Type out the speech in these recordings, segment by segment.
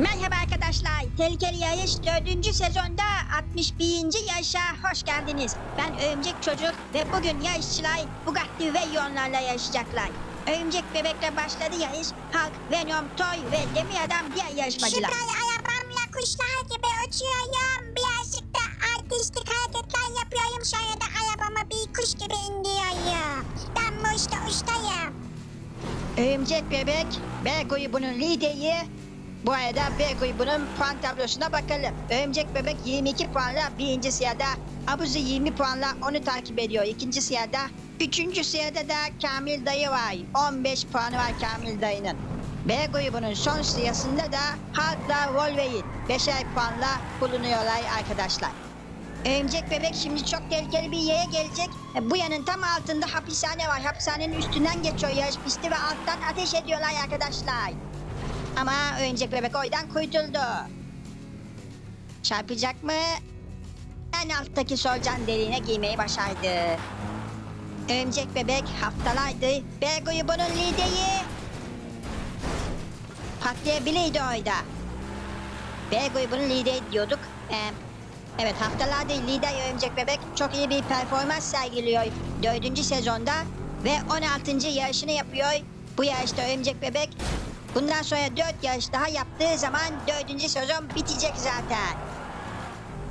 Merhaba arkadaşlar. Tehlikeli Yarış 4. sezonda 61. yarışa hoş geldiniz. Ben Örümcek Çocuk ve bugün yarışçılar Bugatti ve Yonlarla yarışacaklar. Örümcek Bebek'le başladı yarış. Hulk, Venom, Toy ve Demir Adam diğer yarışmacılar. Süper arabamla kuşlar gibi uçuyorum. Birazcık da artistik hareketler yapıyorum. Sonra da arabamı bir kuş gibi indiriyorum. Ben bu işte ustayım. Örümcek Bebek B grubunun lideri. Bu arada B grubunun puan tablosuna bakalım. Örümcek Bebek 22 puanla birinci sırada. Abuzi 20 puanla onu takip ediyor ikinci sırada. Üçüncü sırada da Kamil Dayı var. 15 puanı var Kamil Dayı'nın. B grubunun son sırasında da Hulk'la Wolverine 5'er puanla bulunuyorlar arkadaşlar. Örümcek bebek şimdi çok tehlikeli bir yere gelecek. E, Bu yanın tam altında hapishane var. Hapishanenin üstünden geçiyor yarış pisti ve alttan ateş ediyorlar arkadaşlar. Ama örümcek bebek oydan kurtuldu. Çarpacak mı? En alttaki solucan deliğine giymeyi başardı. Örümcek bebek haftalardır B grubunun lideri. Patlayabilirdi oyda. B grubunun lideri diyorduk. Ee, evet haftalardır lider örümcek bebek çok iyi bir performans sergiliyor. Dördüncü sezonda ve 16. yarışını yapıyor. Bu yarışta örümcek bebek bundan sonra 4 yarış daha yaptığı zaman dördüncü sezon bitecek zaten.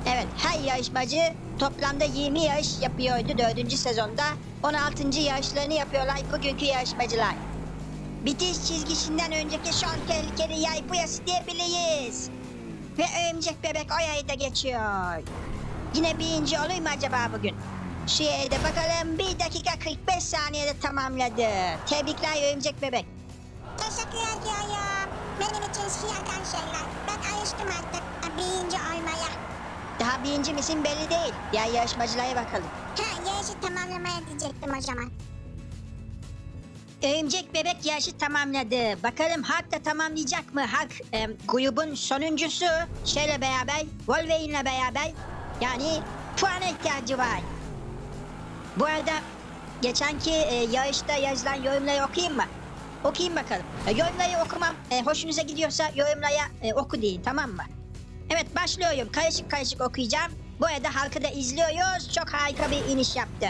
Evet her yarışmacı toplamda 20 yarış yapıyordu dördüncü sezonda. 16. yarışlarını yapıyorlar bugünkü yarışmacılar. Bitiş çizgisinden önceki son tehlikeli yay bu yası diyebiliriz. Ve örümcek bebek o yayı da geçiyor. Yine birinci olur mu acaba bugün? Şu yayı da bakalım 1 dakika 45 saniyede tamamladı. Tebrikler örümcek bebek. Teşekkür ediyorum. Benim için sıradan şeyler. Ben alıştım artık birinci olmaya. Daha birinci misin belli değil. Diğer yarışmacılara bakalım. Ha yarışı tamamlamaya diyecektim o zaman. Örümcek bebek yarışı tamamladı. Bakalım Hulk da tamamlayacak mı? Hulk e, grubun sonuncusu. Şeyle beraber, Wolverine'le beraber. Yani puana ihtiyacı var. Bu arada geçenki e, yarışta yazılan yorumları okuyayım mı? Okuyayım bakalım. E, yorumları okumam. E, hoşunuza gidiyorsa yorumlara e, oku deyin tamam mı? Evet başlıyorum. Karışık karışık okuyacağım. Bu arada halkı da izliyoruz. Çok harika bir iniş yaptı.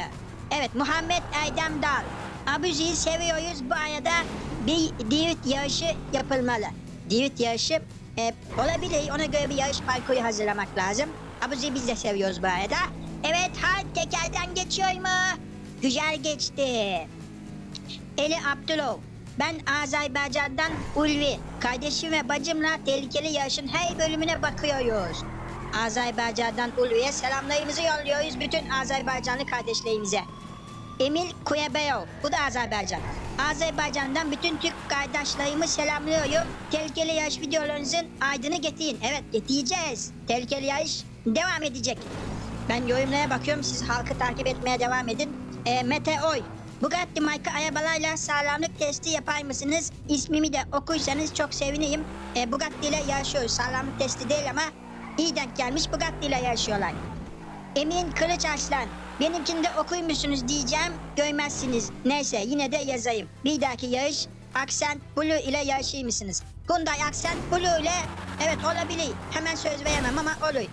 Evet Muhammed Erdem Dal. Abuzi'yi seviyoruz. Bu arada bir dirit yarışı yapılmalı. Dirit yarışı e, olabilir. Ona göre bir yarış parkuru hazırlamak lazım. Abuzi'yi biz de seviyoruz bu arada. Evet Halk tekerden geçiyor mu? Güzel geçti. Eli Abdulov. Ben Azerbaycan'dan Ulvi. Kardeşim ve bacımla tehlikeli yarışın her bölümüne bakıyoruz. Azerbaycan'dan Ulvi'ye selamlarımızı yolluyoruz bütün Azerbaycanlı kardeşlerimize. Emil Kuyabeyov. Bu da Azerbaycan. Azerbaycan'dan bütün Türk kardeşlerimi selamlıyorum. Tehlikeli yarış videolarınızın aydını getirin. Evet getireceğiz. Tehlikeli yarış devam edecek. Ben yorumlara bakıyorum. Siz halkı takip etmeye devam edin. E, Mete Oy. Bugatti marka arabalarla sağlamlık testi yapar mısınız? İsmimi de okursanız çok sevinirim. E, Bugatti ile yarışıyoruz. Sağlamlık testi değil ama iyi denk gelmiş Bugatti ile yarışıyorlar. Emin Kılıç Arslan. Benimkini musunuz diyeceğim. Görmezsiniz. Neyse yine de yazayım. Bir dahaki yarış Accent Blue ile yarışır mısınız? Hyundai Accent Blue ile evet olabilir. Hemen söz veremem ama olur.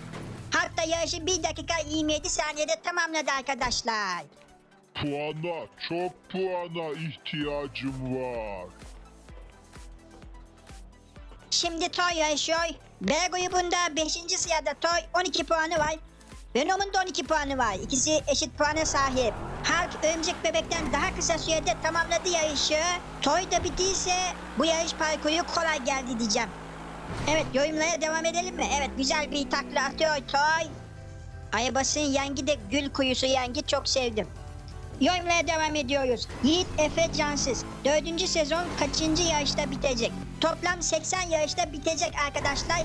Hatta yarışı 1 dakika 27 saniyede tamamladı arkadaşlar. Puana, çok puana ihtiyacım var. Şimdi Toy yarışıyor. B grubunda 5. sırada Toy 12 puanı var. Venom'un da 12 puanı var. İkisi eşit puana sahip. Hulk örümcek bebekten daha kısa sürede tamamladı yarışı. Toy da bittiyse bu yarış parkuru kolay geldi diyeceğim. Evet yorumlara devam edelim mi? Evet güzel bir takla atıyor Toy. Arabasının yengi de gül kuyusu yengi çok sevdim. Yorumlara devam ediyoruz. Yiğit Efe Cansız. Dördüncü sezon kaçıncı yarışta bitecek? Toplam 80 yarışta bitecek arkadaşlar.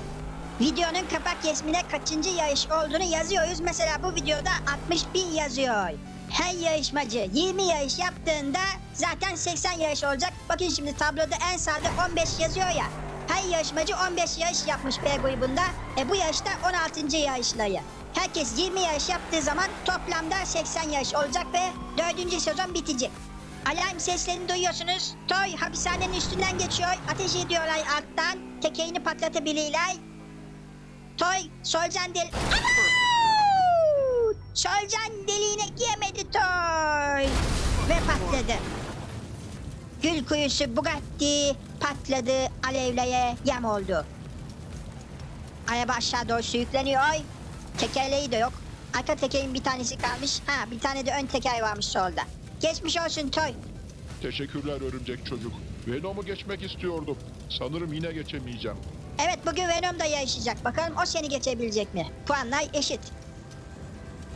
Videonun kapak resmine kaçıncı yarış olduğunu yazıyoruz. Mesela bu videoda 61 yazıyor. Her yarışmacı 20 yarış yaptığında zaten 80 yarış olacak. Bakın şimdi tabloda en sağda 15 yazıyor ya. Her yarışmacı 15 yarış yapmış B grubunda. E bu yarışta 16. yarışları. Herkes 20 yarış yaptığı zaman toplamda 80 yarış olacak ve 4. sezon bitecek. Alarm seslerini duyuyorsunuz. Toy hapishanenin üstünden geçiyor. Ateş ediyorlar alttan. Tekerini patlatabilirler. Toy solucan del... Au! Solucan deliğine giremedi Toy. Ve patladı. Gül kuyusu Bugatti patladı. Alevlere yem oldu. Araba aşağı doğru sürükleniyor. Tekerleği de yok. Arka tekerin bir tanesi kalmış. Ha bir tane de ön teker varmış solda. Geçmiş olsun Toy. Teşekkürler örümcek çocuk. Venom'u geçmek istiyordum. Sanırım yine geçemeyeceğim. Evet bugün Venom da yarışacak. Bakalım o seni geçebilecek mi? Puanlar eşit.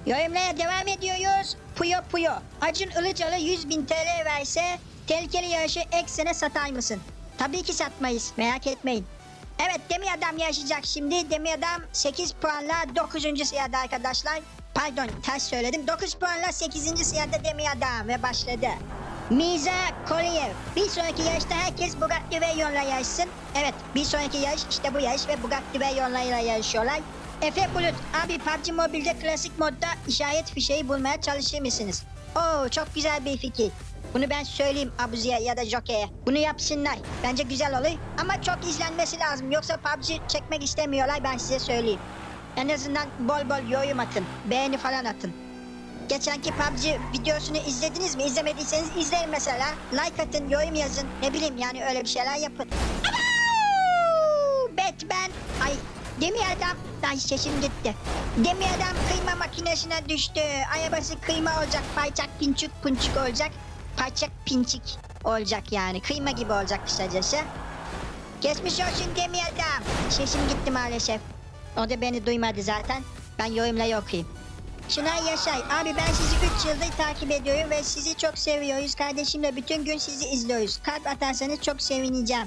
Yorumlara devam ediyoruz. Puyo Puyo. Acun Ilıcalı 100 bin TL verse tehlikeli yarışı eksene satar mısın? Tabii ki satmayız. Merak etmeyin. Evet Demir Adam yarışacak şimdi. Demir Adam 8 puanla 9. sırada arkadaşlar. Pardon ters söyledim. 9 puanla 8. sırada Demir Adam ve başladı. Miza Koreyev. Bir sonraki yarışta herkes Bugatti Veyron'la yarışsın. Evet bir sonraki yarış işte bu yarış ve Bugatti Veyron'la yarışıyorlar. Efe Bulut abi PUBG Mobile'de klasik modda işaret fişeği bulmaya çalışır mısınız? Oo çok güzel bir fikir. Bunu ben söyleyeyim Abuzi'ye ya da Jockey'e. Bunu yapsınlar. Bence güzel olur. Ama çok izlenmesi lazım. Yoksa PUBG çekmek istemiyorlar ben size söyleyeyim. En azından bol bol yorum atın. Beğeni falan atın. Geçenki PUBG videosunu izlediniz mi? İzlemediyseniz izleyin mesela. Like atın, yorum yazın. Ne bileyim yani öyle bir şeyler yapın. Batman. Ay Demir adam. Ay sesim gitti. Demir adam kıyma makinesine düştü. Arabası kıyma olacak. Parçak pinçik punçuk olacak. Parçak pinçik olacak yani. Kıyma gibi olacak kısacası. Geçmiş olsun Demir adam. Sesim gitti maalesef. O da beni duymadı zaten. Ben yorumları okuyayım. Çınar Yaşay, abi ben sizi 3 yıldır takip ediyorum ve sizi çok seviyoruz. Kardeşimle bütün gün sizi izliyoruz. Kalp atarsanız çok sevineceğim.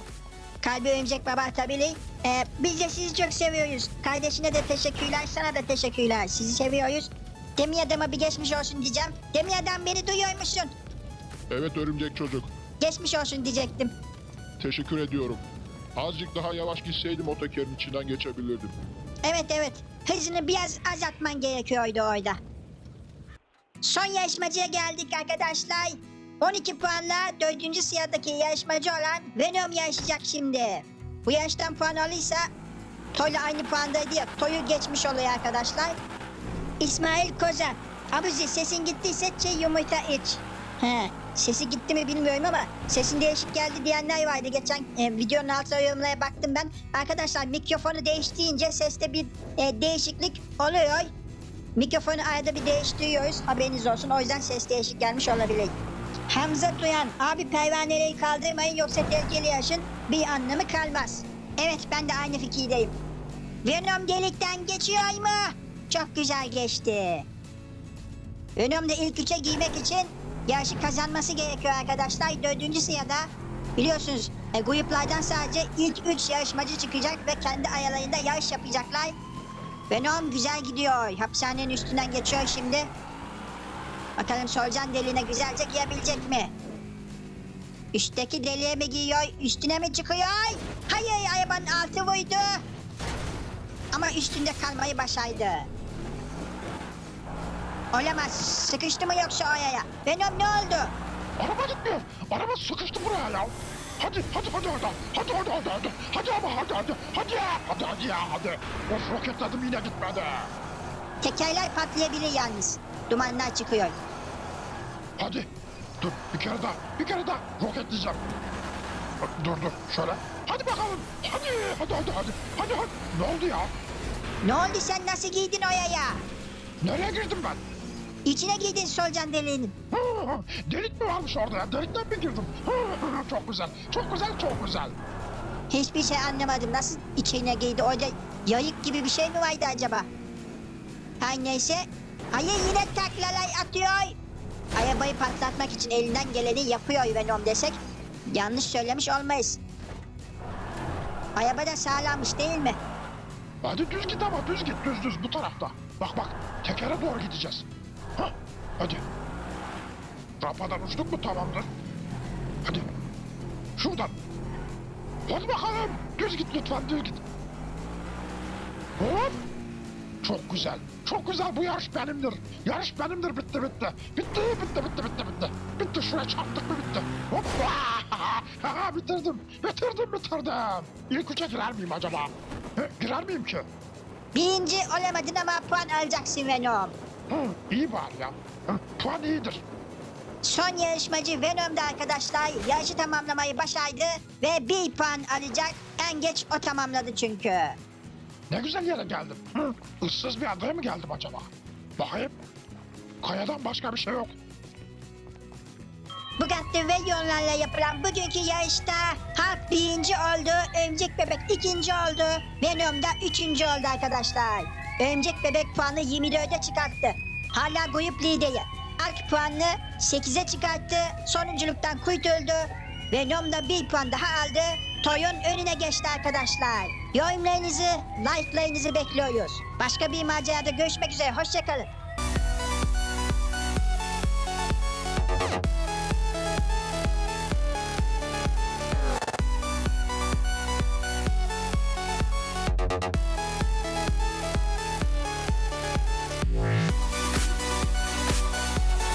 Kalbi örümcek baba atabilir. Ee, biz de sizi çok seviyoruz. Kardeşine de teşekkürler, sana da teşekkürler. Sizi seviyoruz. Demi adama bir geçmiş olsun diyeceğim. Demi adam beni duyuyor musun? Evet örümcek çocuk. Geçmiş olsun diyecektim. Teşekkür ediyorum. Azıcık daha yavaş gitseydim o tekerin içinden geçebilirdim. Evet evet. Hızını biraz azaltman gerekiyordu orada. Son yarışmacıya geldik arkadaşlar. 12 puanla 4. sıradaki yarışmacı olan Venom yarışacak şimdi. Bu yarıştan puan alırsa Toy'la aynı puandaydı ya. Toy'u geçmiş oluyor arkadaşlar. İsmail Kozan. Abuzi sesin gittiyse çiğ yumurta iç. He, sesi gitti mi bilmiyorum ama sesin değişik geldi diyenler vardı. Geçen e, videonun altına yorumlara baktım ben. Arkadaşlar mikrofonu değiştirince seste bir e, değişiklik oluyor. Mikrofonu arada bir değiştiriyoruz. Haberiniz olsun. O yüzden ses değişik gelmiş olabilir. Hamza Duyan. Abi pervaneleri kaldırmayın yoksa tehlikeli yaşın bir anlamı kalmaz. Evet ben de aynı fikirdeyim. Venom delikten geçiyor mu? Çok güzel geçti. Venom da ilk üçe girmek için yarışı kazanması gerekiyor arkadaşlar. Dördüncü sırada biliyorsunuz e, gruplardan sadece ilk üç yarışmacı çıkacak ve kendi aralarında yarış yapacaklar. Venom güzel gidiyor. Hapishanenin üstünden geçiyor şimdi. Bakalım solucan deliğine güzelce girebilecek mi? Üstteki deliğe mi giriyor, üstüne mi çıkıyor? Hayır, arabanın altı vurdu. Ama üstünde kalmayı başardı. Olamaz, sıkıştı mı yoksa oraya? Venom ne oldu? Araba gitmiyor. Araba sıkıştı buraya ya. Hadi hadi hadi hadi. Hadi hadi hadi hadi. Hadi ama hadi hadi. Hadi ya. Hadi hadi ya hadi. Of roketledim yine gitmedi. Tekerler patlayabilir yalnız. Dumanlar çıkıyor. Hadi. Dur bir kere daha. Bir kere daha roketleyeceğim. Dur dur şöyle. Hadi bakalım. Hadi hadi hadi hadi. Hadi hadi. Ne oldu ya? Ne oldu sen nasıl giydin oraya? Nereye girdim ben? İçine giydin solucan deliğinin. Delik mi varmış orada ya? Delikten mi girdim? çok güzel. Çok güzel çok güzel. Hiçbir şey anlamadım. Nasıl içine giydi? Orada yayık gibi bir şey mi vardı acaba? Her neyse. Hayır yine taklalar atıyor. Arabayı patlatmak için elinden geleni yapıyor Venom desek. Yanlış söylemiş olmayız. Araba da sağlammış değil mi? Hadi düz git ama düz git düz düz bu tarafta. Bak bak tekere doğru gideceğiz. Hadi. Rampadan uçtuk mu tamamdır. Hadi. Şuradan. Hadi bakalım. Düz git lütfen düz git. Hop. Çok güzel. Çok güzel bu yarış benimdir. Yarış benimdir bitti bitti. Bitti bitti bitti bitti bitti. Bitti şuraya çarptık mı bitti. Hoppa. Bitirdim. Bitirdim bitirdim. İlk üçe girer miyim acaba? He, girer miyim ki? Birinci olamadın ama puan alacaksın Venom. İyi var ya. Puan iyidir. Son yarışmacı Venom'da arkadaşlar yarışı tamamlamayı başardı ve bir puan alacak. En geç o tamamladı çünkü. Ne güzel yere geldim. Hı, ıssız bir adaya mı geldim acaba? Bakayım. Kayadan başka bir şey yok. Bugatti ve yollarla yapılan bugünkü yarışta Hulk birinci oldu, Örümcek Bebek ikinci oldu, Venom da üçüncü oldu arkadaşlar. Örümcek Bebek puanı 24'e çıkarttı. Hala grup lideri. Hulk puanını 8'e çıkarttı, sonunculuktan kurtuldu. Venom da bir puan daha aldı, Toy'un önüne geçti arkadaşlar. Yorumlarınızı, like'larınızı bekliyoruz. Başka bir macerada görüşmek üzere, hoşçakalın.